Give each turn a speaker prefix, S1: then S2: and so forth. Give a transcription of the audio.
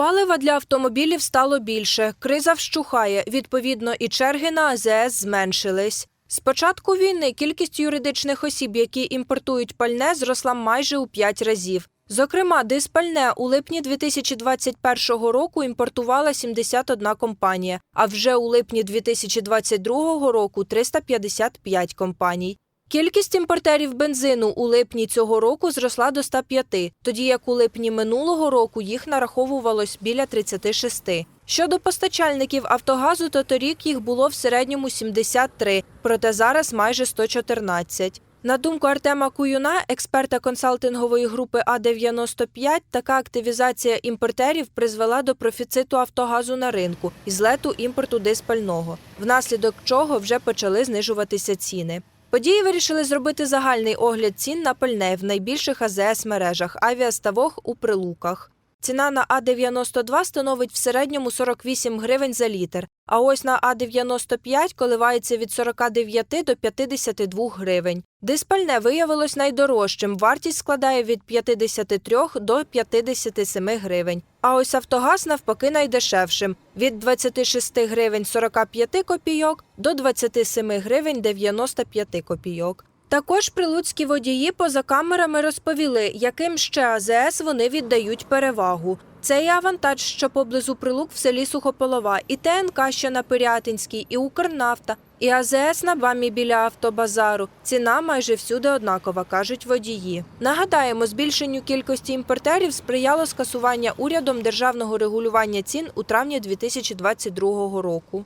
S1: Палива для автомобілів стало більше. Криза вщухає. Відповідно, і черги на АЗС зменшились. З початку війни кількість юридичних осіб, які імпортують пальне, зросла майже у 5 разів. Зокрема, диспальне у липні 2021 року імпортувала 71 компанія, а вже у липні 2022 року 355 компаній. Кількість імпортерів бензину у липні цього року зросла до 105, тоді як у липні минулого року їх нараховувалось біля 36. Щодо постачальників Автогазу, то торік їх було в середньому 73, проте зараз майже 114. На думку Артема Куюна, експерта консалтингової групи А-95, така активізація імпортерів призвела до профіциту Автогазу на ринку і злету імпорту диспального, внаслідок чого вже почали знижуватися ціни. Події вирішили зробити загальний огляд цін на пальне в найбільших АЗС мережах Авіаставог у Прилуках. Ціна на А-92 становить в середньому 48 гривень за літр, а ось на А-95 коливається від 49 до 52 гривень. Диспальне виявилось найдорожчим, вартість складає від 53 до 57 гривень. А ось Автогаз навпаки найдешевшим – від 26 гривень 45 копійок до 27 гривень 95 копійок. Також прилуцькі водії поза камерами розповіли, яким ще АЗС вони віддають перевагу. Це і авантаж, що поблизу Прилук в селі Сухополова, і ТНК, що на Пирятинській, і Укрнафта, і АЗС на БАМі біля автобазару. Ціна майже всюди однакова, кажуть водії. Нагадаємо, збільшенню кількості імпортерів сприяло скасування урядом державного регулювання цін у травні 2022 року.